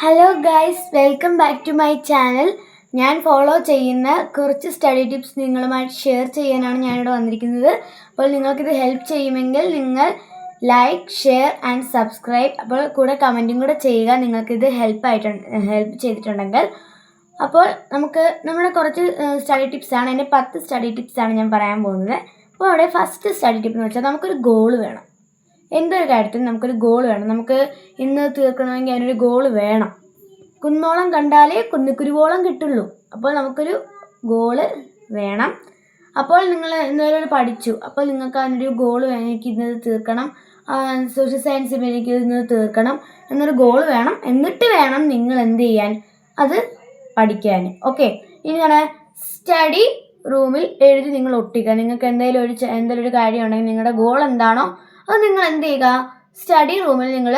Hello guys welcome back to my channel ഞാൻ follow ചെയ്യുന്ന കുറച്ച് സ്റ്റഡി ടിപ്സ് നിങ്ങളുമായിട്ട് ഷെയർ ചെയ്യാനാണ് ഞാനിവിടെ വന്നിരിക്കുന്നത്. അപ്പോൾ നിങ്ങൾക്കിത് ഹെൽപ്പ് ചെയ്യുമെങ്കിൽ നിങ്ങൾ ലൈക്ക് ഷെയർ ആൻഡ് സബ്സ്ക്രൈബ് അപ്പോൾ കൂടെ കമന്റും കൂടെ ചെയ്യുക. നിങ്ങൾക്കിത് ഹെൽപ്പായിട്ട് ഹെൽപ്പ് ചെയ്തിട്ടുണ്ടെങ്കിൽ. അപ്പോൾ നമുക്ക് നമ്മുടെ കുറച്ച് സ്റ്റഡി ടിപ്സാണ് എന്റെ പത്ത് സ്റ്റഡി ടിപ്സാണ് ഞാൻ പറയാൻ പോകുന്നത്. അപ്പോൾ അവിടെ ഫസ്റ്റ് സ്റ്റഡി ടിപ്പ് എന്ന് വെച്ചാൽ നമുക്കൊരു ഗോൾ വേണം. എന്തൊരു കാര്യത്തിനും നമുക്കൊരു ഗോൾ വേണം. നമുക്ക് ഇന്ന് തീർക്കണമെങ്കിൽ അതിനൊരു ഗോൾ വേണം. കുന്നോളം കണ്ടാലേ കുന്നിക്കുരുവോളം കിട്ടുള്ളൂ. അപ്പോൾ നമുക്കൊരു ഗോൾ വേണം. അപ്പോൾ നിങ്ങൾ എന്തെങ്കിലും പഠിച്ചു. അപ്പോൾ നിങ്ങൾക്ക് അതിനൊരു ഗോൾ എനിക്ക് ഇന്നത് തീർക്കണം. സോഷ്യൽ സയൻസ് എനിക്ക് ഇന്നത് തീർക്കണം. എന്നൊരു ഗോൾ വേണം. എന്നിട്ട് വേണം നിങ്ങൾ എന്ത് ചെയ്യാൻ? അത് പഠിക്കാൻ. ഓക്കെ ഞാൻ സ്റ്റഡി റൂമിൽ എഴുതി നിങ്ങൾ ഒട്ടിക്കുക. നിങ്ങൾക്ക് എന്തെങ്കിലും ഒരു എന്തെങ്കിലും ഒരു കാര്യമുണ്ടെങ്കിൽ നിങ്ങളുടെ ഗോൾ എന്താണോ അത് നിങ്ങൾ എന്ത് ചെയ്യുക? സ്റ്റഡി റൂമിൽ നിങ്ങൾ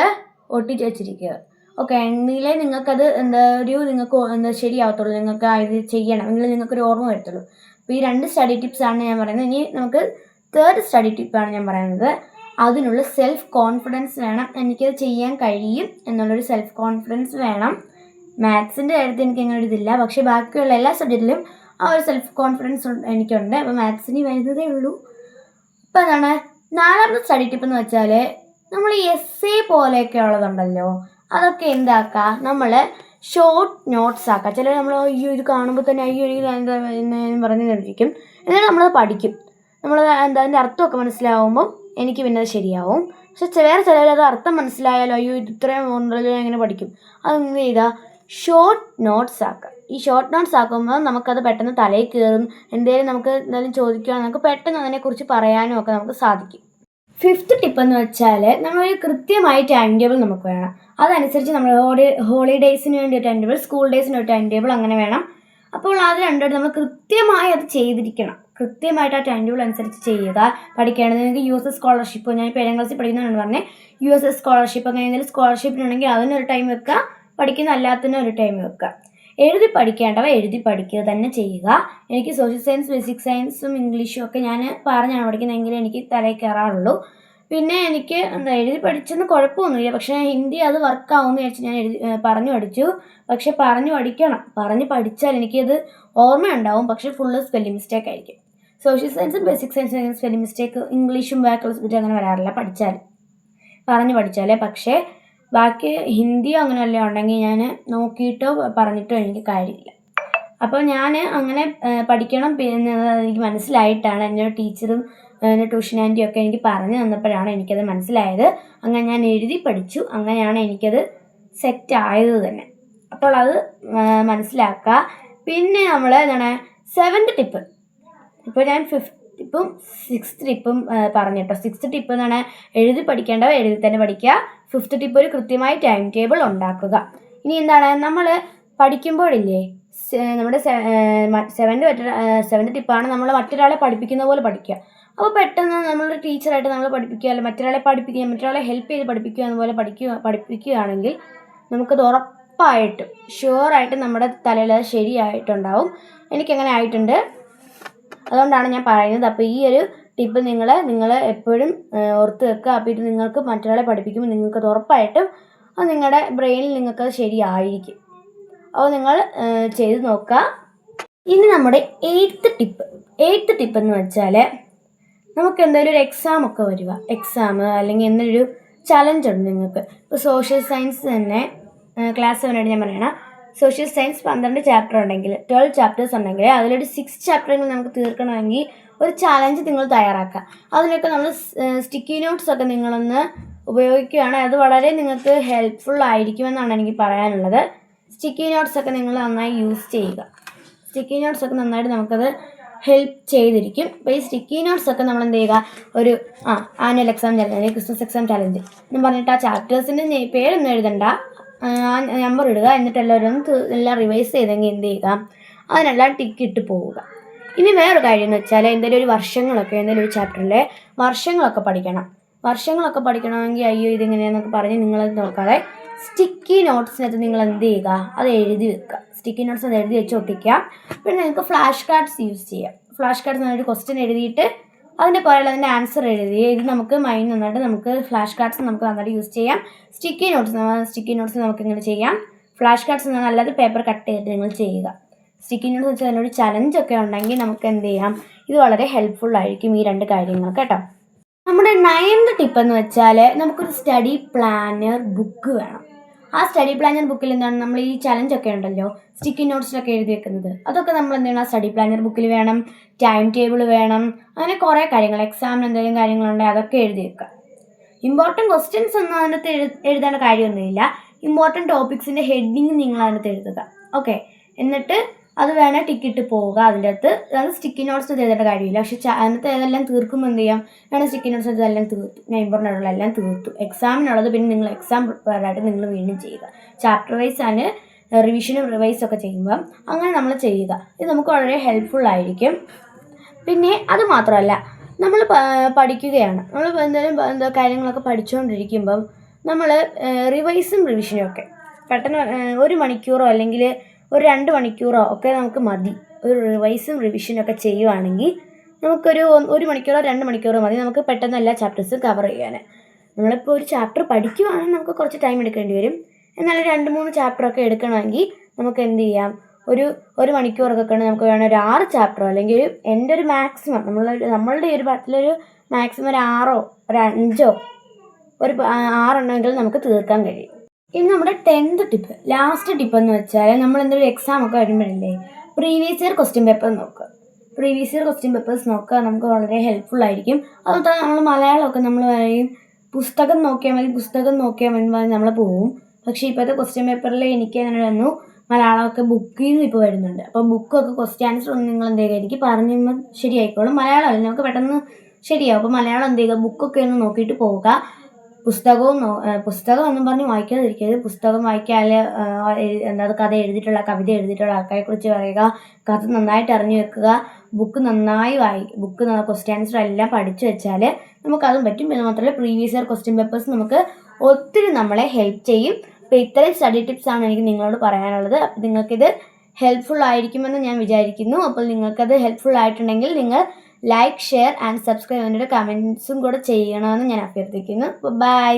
ഒട്ടിച്ച് വെച്ചിരിക്കുക. ഓക്കെ എങ്കിലേ നിങ്ങൾക്കത് എന്താ ഒരു നിങ്ങൾക്ക് എന്താ ശരിയാവത്തുള്ളൂ. നിങ്ങൾക്ക് ഇത് ചെയ്യണം എങ്കിൽ നിങ്ങൾക്കൊരു ഓർമ്മ വരത്തുള്ളൂ. അപ്പോൾ ഈ രണ്ട് സ്റ്റഡി ടിപ്സാണ് ഞാൻ പറയുന്നത്. ഇനി നമുക്ക് തേർഡ് സ്റ്റഡി ടിപ്പാണ് ഞാൻ പറയുന്നത്. അതിനുള്ള സെൽഫ് കോൺഫിഡൻസ് വേണം. എനിക്കത് ചെയ്യാൻ കഴിയും എന്നുള്ളൊരു സെൽഫ് കോൺഫിഡൻസ് വേണം മാത്സിന്റെ കാര്യത്തിൽ എനിക്ക് അങ്ങനെ ഇതില്ല. പക്ഷേ ബാക്കിയുള്ള എല്ലാ സബ്ജക്റ്റിലും ആ ഒരു സെൽഫ് കോൺഫിഡൻസ് എനിക്കുണ്ട്. അപ്പോൾ മാത്സിന് വരുന്നതേ ഉള്ളൂ. അപ്പോൾ അതാണ് നാലാമത്തെ സ്റ്റഡി ടിപ്പ് എന്ന് വെച്ചാൽ നമ്മൾ എസ് എ പോലെയൊക്കെ ഉള്ളതുണ്ടല്ലോ അതൊക്കെ എന്താക്കുക നമ്മൾ ഷോർട്ട് നോട്ട്സ് ആക്കുക ചില നമ്മൾ അയ്യോ ഇത് കാണുമ്പോൾ തന്നെ അയ്യോ എനിക്ക് എന്താ പറഞ്ഞു കണ്ടിരിക്കും എന്നിട്ട് നമ്മളത് പഠിക്കും. നമ്മൾ എന്താ അതിന്റെ അർത്ഥമൊക്കെ മനസ്സിലാവുമ്പോൾ എനിക്ക് പിന്നെ അത് ശരിയാവും. പക്ഷെ വേറെ ചിലർ അത് അർത്ഥം മനസ്സിലായാലോ അയ്യോ ഇത് ഇത്രയും ഉണ്ടല്ലോ എങ്ങനെ പഠിക്കും. അത് എന്ത് ചെയ്താൽ ഷോർട്ട് നോട്ട്സ് ആക്കുക ഈ ഷോർട്ട് നോട്ട്സ് ആക്കുമ്പോൾ നമുക്കത് പെട്ടെന്ന് തലയിൽ കയറും. എന്തെങ്കിലും നമുക്ക് എന്തെങ്കിലും ചോദിക്കുകയാണെങ്കിൽ നമുക്ക് പെട്ടെന്ന് അതിനെക്കുറിച്ച് പറയാനും ഒക്കെ നമുക്ക് സാധിക്കും. ഫിഫ്ത്ത് ടിപ്പ് എന്ന് വെച്ചാൽ നമ്മളൊരു കൃത്യമായ ടൈം ടേബിൾ നമുക്ക് വേണം. അതനുസരിച്ച് നമ്മൾ ഹോളി ഹോളിഡേയ്സിന് വേണ്ടി ഒരു ടൈം ടേബിൾ സ്കൂൾ ഡേയ്സിന് ഒരു ടൈം ടേബിൾ അങ്ങനെ വേണം. അപ്പോൾ അത് രണ്ടും നമ്മൾ കൃത്യമായി അത് ചെയ്തിരിക്കണം. കൃത്യമായിട്ട് ആ ടൈം ടേബിൾ അനുസരിച്ച് ചെയ്യുക. പഠിക്കേണ്ടത് നിങ്ങൾക്ക് യു എസ് എസ് സ്കോളർഷിപ്പ് ഞാൻ ഇപ്പോൾ ഏഴാം ക്ലാസ്സിൽ പഠിക്കുന്നതാണ് പറഞ്ഞത് യു എസ് എസ് സ്കോളർഷിപ്പ് അങ്ങനെ എന്തെങ്കിലും സ്കോളർഷിപ്പിനുണ്ടെങ്കിൽ അതിനൊരു ടൈം വെക്കുക. പഠിക്കുന്ന അല്ലാത്തതിനൊരു ടൈം വെക്കുക. എഴുതി പഠിക്കേണ്ടവ എഴുതി പഠിക്കുക തന്നെ ചെയ്യുക. എനിക്ക് സോഷ്യൽ സയൻസ് ഫിസിക്സ് സയൻസും ഇംഗ്ലീഷും ഒക്കെ ഞാൻ പറഞ്ഞാണ് പഠിക്കുന്നതെങ്കിൽ എനിക്ക് തലയിൽ കയറാറുള്ളൂ പിന്നെ എനിക്ക് എന്താ എഴുതി പഠിച്ചെന്ന് കുഴപ്പമൊന്നുമില്ല. പക്ഷേ ഹിന്ദി അത് വർക്കാവുമെന്ന് വിചാരിച്ച് ഞാൻ എഴുതി പറഞ്ഞു പഠിച്ചു. പക്ഷെ പറഞ്ഞു പഠിക്കണം. പറഞ്ഞു പഠിച്ചാൽ എനിക്കത് ഓർമ്മയുണ്ടാവും. പക്ഷേ ഫുള്ള് സ്പെല്ലിംഗ് മിസ്റ്റേക്ക് ആയിരിക്കും. സോഷ്യൽ സയൻസും ബേസിക് സയൻസും സ്പെല്ലിംഗ് മിസ്റ്റേക്ക് ഇംഗ്ലീഷും ബാക്കുള്ള സബ്ജക്റ്റ് അങ്ങനെ വരാറില്ല പഠിച്ചാൽ. പറഞ്ഞു പഠിച്ചാലേ. പക്ഷേ ബാക്കി ഹിന്ദി അങ്ങനെ വല്ലതും ഉണ്ടെങ്കിൽ ഞാൻ നോക്കിയിട്ടോ പറഞ്ഞിട്ടോ എനിക്ക് കാര്യമില്ല. അപ്പോൾ ഞാൻ അങ്ങനെ പഠിക്കണം പിന്നെ എനിക്ക് മനസ്സിലായിട്ടാണ് എന്റെ ടീച്ചറും എന്റെ ട്യൂഷൻ ആന്റിയും ഒക്കെ എനിക്ക് പറഞ്ഞു തന്നപ്പോഴാണ് എനിക്കത് മനസ്സിലായത്. അങ്ങനെ ഞാൻ എഴുതി പഠിച്ചു. അങ്ങനെയാണ് എനിക്കത് സെറ്റ് ആയത് തന്നെ. അപ്പോൾ അത് മനസ്സിലാക്കുക. പിന്നെ നമ്മൾ എന്താണ് സെവൻത് ടിപ്പ് ഇപ്പോൾ ഞാൻ ഫിഫ്ത്ത് ടിപ്പും സിക്സ് ടിപ്പും പറഞ്ഞു കേട്ടോ. സിക്സ് ടിപ്പ് എന്നാണ് എഴുതി പഠിക്കേണ്ടവ എഴുതി തന്നെ പഠിക്കുക. ഫിഫ്ത്ത് ടിപ്പ് ഒരു കൃത്യമായി ടൈം ടേബിൾ ഉണ്ടാക്കുക. ഇനി എന്താണ്? നമ്മൾ പഠിക്കുമ്പോഴില്ലേ നമ്മുടെ സെവൻത് സെവൻത് ടിപ്പാണ് നമ്മൾ മറ്റൊരാളെ പഠിപ്പിക്കുന്ന പോലെ പഠിക്കുക. അപ്പോൾ പെട്ടെന്ന് നമ്മളൊരു ടീച്ചറായിട്ട് നമ്മൾ പഠിപ്പിക്കുക അല്ലെങ്കിൽ മറ്റൊരാളെ പഠിപ്പിക്കുക മറ്റൊരാളെ ഹെൽപ്പ് ചെയ്ത് പഠിപ്പിക്കുക അതുപോലെ പഠിക്കുക പഠിപ്പിക്കുകയാണെങ്കിൽ നമുക്കത് ഉറപ്പായിട്ടും ഷുവറായിട്ടും നമ്മുടെ തലയിൽ അത് ശരിയായിട്ടുണ്ടാവും. എനിക്കങ്ങനെ ആയിട്ടുണ്ട്. അതുകൊണ്ടാണ് ഞാൻ പറയുന്നത്. അപ്പോൾ ഈ ഒരു ടിപ്പ് നിങ്ങൾ നിങ്ങൾ എപ്പോഴും ഓർത്ത് വെക്കുക. അപ്പോൾ ഇത് നിങ്ങൾക്ക് മറ്റൊരാളെ പഠിപ്പിക്കുമ്പോൾ നിങ്ങൾക്കത് ഉറപ്പായിട്ടും അത് നിങ്ങളുടെ ബ്രെയിനിൽ നിങ്ങൾക്കത് ശരിയായിരിക്കും. അപ്പോൾ നിങ്ങൾ ചെയ്ത് നോക്കുക. ഇനി നമ്മുടെ എയ്ത്ത് ടിപ്പ് എയ്ത്ത് ടിപ്പ് എന്ന് വെച്ചാൽ നമുക്ക് എന്തായാലും ഒരു എക്സാം ഒക്കെ വരിക. എക്സാം അല്ലെങ്കിൽ എന്തെങ്കിലും ഒരു ചലഞ്ച് ഉണ്ട് നിങ്ങൾക്ക്. ഇപ്പോൾ സോഷ്യൽ സയൻസ് തന്നെ ക്ലാസ് സെവനായിട്ട് ഞാൻ പറയണം. സോഷ്യൽ സയൻസ് പന്ത്രണ്ട് ചാപ്റ്റർ ഉണ്ടെങ്കിൽ ട്വൽവ് ചാപ്റ്റേഴ്സ് ഉണ്ടെങ്കിൽ അതിലൊരു സിക്സ് ചാപ്റ്ററെങ്കിലും നമുക്ക് തീർക്കണമെങ്കിൽ ഒരു ചാലഞ്ച് നിങ്ങൾ തയ്യാറാക്കുക. അതിലൊക്കെ നമ്മൾ സ്റ്റിക്കി നോട്ട്സ് ഒക്കെ നിങ്ങളൊന്ന് ഉപയോഗിക്കുകയാണ്. അത് വളരെ നിങ്ങൾക്ക് ഹെൽപ്ഫുൾ ആയിരിക്കുമെന്നാണ് എനിക്ക് പറയാനുള്ളത്. സ്റ്റിക്കി നോട്ട്സ് ഒക്കെ നിങ്ങൾ നന്നായി യൂസ് ചെയ്യുക. സ്റ്റിക്കി നോട്ട്സ് ഒക്കെ നന്നായിട്ട് നമുക്കത് ഹെൽപ്പ് ചെയ്തിരിക്കും. അപ്പോൾ ഈ സ്റ്റിക്കി നോട്ട്സ് ഒക്കെ നമ്മൾ എന്ത് ചെയ്യുക? ഒരു ആ ആനുവൽ എക്സാം ചലഞ്ച് അല്ലെങ്കിൽ ക്രിസ്മസ് എക്സാം ചലഞ്ച് എന്ന് പറഞ്ഞിട്ട് ആ ചാപ്റ്റേഴ്സിന്റെ പേരൊന്നും എഴുതണ്ട. നമ്പർ ഇടുക. എന്നിട്ട് എല്ലാവരും എല്ലാം റിവൈസ് ചെയ്തെങ്കിൽ എന്ത് ചെയ്യുക? അതിനെല്ലാം ടിക്ക് ഇട്ട് പോവുക. ഇനി വേറൊരു കാര്യം എന്ന് വെച്ചാൽ എന്തെങ്കിലും ഒരു വർഷങ്ങളൊക്കെ എന്തെങ്കിലും ഒരു ചാപ്റ്ററിലെ വർഷങ്ങളൊക്കെ പഠിക്കണം. വർഷങ്ങളൊക്കെ പഠിക്കണമെങ്കിൽ അയ്യോ ഇതെങ്ങനെയാന്നൊക്കെ പറഞ്ഞ് നിങ്ങളത് നോക്കാതെ സ്റ്റിക്കി നോട്ട്സിനകത്ത് നിങ്ങൾ എന്ത് ചെയ്യുക? അത് എഴുതി വെക്കുക. സ്റ്റിക്കി നോട്ട്സ് അത് എഴുതി വെച്ച് ഒട്ടിക്കുക. പിന്നെ നിങ്ങൾക്ക് ഫ്ലാഷ് കാർഡ്സ് യൂസ് ചെയ്യാം. ഫ്ലാഷ് കാർഡ്സ് എന്നൊരു ക്വസ്റ്റ്യൻ എഴുതിയിട്ട് അതിന്റെ പുറകിൽ അതിന്റെ ആൻസർ എഴുതി. ഇത് നമുക്ക് മൈൻഡ് നന്നായിട്ട് നമുക്ക് ഫ്ലാഷ് കാർഡ്സ് നമുക്ക് നന്നായിട്ട് യൂസ് ചെയ്യാം. സ്റ്റിക്കി നോട്ട്സ് സ്റ്റിക്കി നോട്ട്സ് നമുക്ക് ഇങ്ങനെ ചെയ്യാം. ഫ്ലാഷ് കാർഡ്സ് നല്ലത് പേപ്പർ കട്ട് ചെയ്തിട്ട് നിങ്ങൾ ചെയ്യുക. സ്റ്റിക്കി നോട്ട്സ് വെച്ചാൽ അതിനൊരു ചലഞ്ചൊക്കെ ഉണ്ടെങ്കിൽ നമുക്ക് എന്ത് ചെയ്യാം? ഇത് വളരെ ഹെൽപ്ഫുൾ ആയിരിക്കും ഈ രണ്ട് കാര്യങ്ങൾ കേട്ടോ. നമ്മുടെ നയൻത് ടിപ്പ് എന്ന് വെച്ചാൽ നമുക്കൊരു സ്റ്റഡി പ്ലാനർ ബുക്ക് വേണം. ആ സ്റ്റഡി പ്ലാനർ ബുക്കിൽ എന്താണ്? നമ്മൾ ഈ ചലഞ്ച് ഒക്കെ ഉണ്ടല്ലോ സ്റ്റിക്കി നോട്ട്സിലൊക്കെ എഴുതി വെക്കുന്നത്. അതൊക്കെ നമ്മൾ എന്ത് ചെയ്യണം? ആ സ്റ്റഡി പ്ലാനർ ബുക്കിൽ വേണം ടൈം ടേബിൾ വേണം അങ്ങനെ കുറേ കാര്യങ്ങൾ എക്സാമിന് എന്തെങ്കിലും കാര്യങ്ങളുണ്ടെങ്കിൽ അതൊക്കെ എഴുതി വെക്കുക. ഇമ്പോർട്ടന്റ് ക്വസ്റ്റ്യൻസ് ഒന്നും അതിനകത്ത് എഴു എഴുതേണ്ട കാര്യമൊന്നുമില്ല. ഇമ്പോർട്ടന്റ് ടോപ്പിക്സിന്റെ ഹെഡിങ് നിങ്ങൾ അതിനകത്ത് എഴുതുക. ഓക്കെ എന്നിട്ട് അത് വേണേൽ ടിക്കിട്ട് പോവുക. അതിന്റെ അകത്ത് അത് സ്റ്റിക്കി നോട്ട്സ് ചെയ്തിട്ട് കാര്യമില്ല. പക്ഷെ അതിനകത്ത് ഏതെല്ലാം തീർക്കുമ്പോൾ എന്ത് ചെയ്യാം? വേണേൽ സ്റ്റിക്കി നോട്ട്സ് ഇതെല്ലാം തീർത്തു. നെയ്മ്പറിനുള്ള എല്ലാം തീർത്തു. എക്സാമിനുള്ളത് പിന്നെ നിങ്ങൾ എക്സാം പ്രിപ്പയർ ആയിട്ട് നിങ്ങൾ വീണ്ടും ചെയ്യുക. ചാപ്റ്റർ വൈസ് ആണ് റിവിഷനും റിവൈസും ഒക്കെ ചെയ്യുമ്പം അങ്ങനെ നമ്മൾ ചെയ്യുക. ഇത് നമുക്ക് വളരെ ഹെൽപ്ഫുൾ ആയിരിക്കും. പിന്നെ അത് മാത്രമല്ല നമ്മൾ പഠിക്കുകയാണ്. നമ്മൾ എന്തെങ്കിലും എന്താ കാര്യങ്ങളൊക്കെ പഠിച്ചുകൊണ്ടിരിക്കുമ്പം നമ്മൾ റിവൈസും റിവിഷനും ഒക്കെ. പെട്ടെന്ന് ഒരു മണിക്കൂറോ അല്ലെങ്കിൽ ഒരു രണ്ട് മണിക്കൂറോ ഒക്കെ നമുക്ക് മതി. ഒരു റിവൈസും റിവിഷനും ഒക്കെ ചെയ്യുവാണെങ്കിൽ നമുക്കൊരു ഒരു മണിക്കൂറോ രണ്ട് മണിക്കൂറോ മതി നമുക്ക് പെട്ടെന്ന് എല്ലാ ചാപ്റ്റേഴ്സും കവർ ചെയ്യാൻ. നമ്മളിപ്പോൾ ഒരു ചാപ്റ്റർ പഠിക്കുവാണെങ്കിൽ നമുക്ക് കുറച്ച് ടൈം എടുക്കേണ്ടി വരും. എന്നാൽ രണ്ട് മൂന്ന് ചാപ്റ്ററൊക്കെ എടുക്കണമെങ്കിൽ നമുക്ക് എന്ത് ചെയ്യാം? ഒരു ഒരു മണിക്കൂറൊക്കെ കൊണ്ട് നമുക്ക് വേണം ഒരു ആറ് ചാപ്റ്ററോ അല്ലെങ്കിൽ ഒരു എന്റെ ഒരു മാക്സിമം നമ്മൾ നമ്മളുടെ ഒരു പാട്ടിലൊരു മാക്സിമം ഒരു ആറോ ഒരു അഞ്ചോ ഒരു ആറെണ്ണമെങ്കിലും നമുക്ക് തീർക്കാൻ കഴിയും. ഇനി നമ്മുടെ ടെൻത്ത് ടിപ്പ് ലാസ്റ്റ് ടിപ്പ് എന്ന് വെച്ചാൽ നമ്മൾ എന്തൊരു എക്സാം ഒക്കെ വരുമ്പോഴല്ലേ പ്രീവിയസ് ഇയർ ക്വസ്റ്റ്യൻ പേപ്പർ നോക്കുക. പ്രീവിയസ് ഇയർ ക്വസ്റ്റ്യൻ പേപ്പേഴ്സ് നോക്കുക നമുക്ക് വളരെ ഹെൽപ്ഫുൾ ആയിരിക്കും. അതുപോലെ നമ്മൾ മലയാളമൊക്കെ നമ്മൾ പറയും പുസ്തകം നോക്കിയാൽ മതി പുസ്തകം നോക്കിയാൽ മതി പറഞ്ഞ് നമ്മൾ പോവും. പക്ഷേ ഇപ്പോഴത്തെ ക്വസ്റ്റ്യൻ പേപ്പറിൽ എനിക്ക് അങ്ങനെ വന്നു. മലയാളമൊക്കെ ബുക്കിൽ നിന്ന് ഇപ്പോൾ വരുന്നുണ്ട്. അപ്പോൾ ബുക്കൊക്കെ ക്വസ്റ്റ്യൻ ആൻസർ ഒന്നും നിങ്ങൾ എന്ത് ചെയ്യുക? എനിക്ക് പറഞ്ഞു ശരിയായിക്കോളും. മലയാളമല്ല? നമുക്ക് പെട്ടെന്ന് ശരിയാവും. അപ്പോൾ മലയാളം എന്ത് ചെയ്യുക? ബുക്കൊക്കെ ഒന്ന് നോക്കിയിട്ട് പോവുക. പുസ്തകവും പുസ്തകം ഒന്നും പറഞ്ഞ് വായിക്കാതിരിക്കരുത്. പുസ്തകം വായിക്കാൽ എന്താ കഥ എഴുതിയിട്ടുള്ള കവിത എഴുതിയിട്ടുള്ള ആൾക്കാരെ കുറിച്ച് പറയുക കഥ നന്നായിട്ട് അറിഞ്ഞു വെക്കുക ബുക്ക് നന്നായി വായി ബുക്ക് ക്വസ്റ്റ്യൻ ആൻസർ എല്ലാം പഠിച്ചു വെച്ചാൽ നമുക്കതും പറ്റും. പിന്നെ മാത്രമല്ല പ്രീവിയസ് ഇയർ ക്വസ്റ്റ്യൻ പേപ്പേഴ്സ് നമുക്ക് ഒത്തിരി നമ്മളെ ഹെൽപ്പ് ചെയ്യും. അപ്പോൾ ഇത്രയും സ്റ്റഡി ടിപ്സ് ആണ് എനിക്ക് നിങ്ങളോട് പറയാനുള്ളത്. അപ്പോൾ നിങ്ങൾക്കിത് ഹെൽപ്ഫുൾ ആയിരിക്കുമെന്ന് ഞാൻ വിചാരിക്കുന്നു. അപ്പോൾ നിങ്ങൾക്കത് ഹെൽപ്ഫുൾ ആയിട്ടുണ്ടെങ്കിൽ നിങ്ങൾ ലൈക്ക് ഷെയർ ആൻഡ് സബ്സ്ക്രൈബ് എന്നിട്ട് കമൻസും കൂടെ ചെയ്യണമെന്ന് ഞാൻ അഭ്യർത്ഥിക്കുന്നു. ബൈ